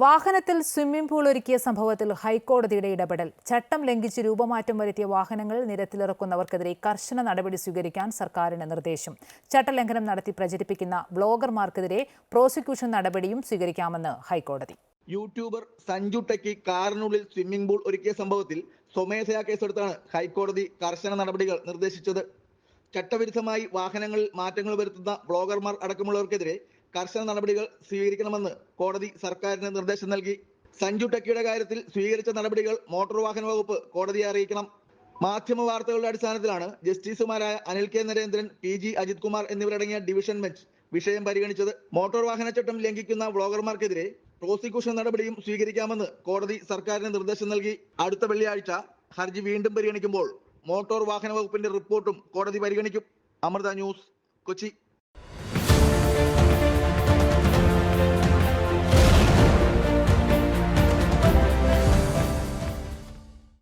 വാഹനത്തിൽ swimming pool ഒരുക്കിയ സംഭവത്തിൽ ഹൈക്കോടതിയുടെ ഇടപെടൽ. ചട്ടം ലംഘിച്ച് രൂപമാറ്റം വരുത്തിയ വാഹനങ്ങൾ നിരത്തിലിറക്കുന്നവർക്കെതിരെ കർശന നടപടി സ്വീകരിക്കാൻ സർക്കാരിന് നിർദ്ദേശം. ചട്ടലംഘനം നടത്തി പ്രചരിപ്പിക്കുന്ന ബ്ലോഗർമാർക്കെതിരെ പ്രോസിക്യൂഷൻ നടപടിയും സ്വീകരിക്കാമെന്ന് ഹൈക്കോടതി. യൂട്യൂബർ സഞ്ജു ടെക്കി കാറിനുള്ളിൽ സ്വിമ്മിംഗ് പൂൾ ഒരുക്കിയ സംഭവത്തിൽ സ്വമേധയാ കേസെടുത്താണ് ഹൈക്കോടതി കർശന നടപടികൾ നിർദ്ദേശിച്ചത്. ചട്ടവിരുദ്ധമായി വാഹനങ്ങളിൽ മാറ്റങ്ങൾ വരുത്തുന്ന ബ്ലോഗർമാർ അടക്കമുള്ളവർക്കെതിരെ കർശന നടപടികൾ സ്വീകരിക്കണമെന്ന് കോടതി സർക്കാരിന് നിർദ്ദേശം നൽകി. സഞ്ജു ടെക്കിയുടെ കാര്യത്തിൽ സ്വീകരിച്ച നടപടികൾ മോട്ടോർ വാഹന വകുപ്പ് കോടതിയെ അറിയിക്കണം. മാധ്യമ വാർത്തകളുടെ അടിസ്ഥാനത്തിലാണ് ജസ്റ്റിസുമാരായ Anil K Narendran P G Ajith Kumar എന്നിവരടങ്ങിയ ഡിവിഷൻ ബെഞ്ച് വിഷയം പരിഗണിച്ചത്. മോട്ടോർ വാഹന ചട്ടം ലംഘിക്കുന്ന വ്ളോഗർമാർക്കെതിരെ പ്രോസിക്യൂഷൻ നടപടിയും സ്വീകരിക്കാമെന്ന് കോടതി സർക്കാരിന് നിർദ്ദേശം നൽകി. അടുത്ത വെള്ളിയാഴ്ച ഹർജി വീണ്ടും പരിഗണിക്കുമ്പോൾ മോട്ടോർ വാഹന വകുപ്പിന്റെ റിപ്പോർട്ടും കോടതി പരിഗണിക്കും. അമൃത ന്യൂസ് കൊച്ചി.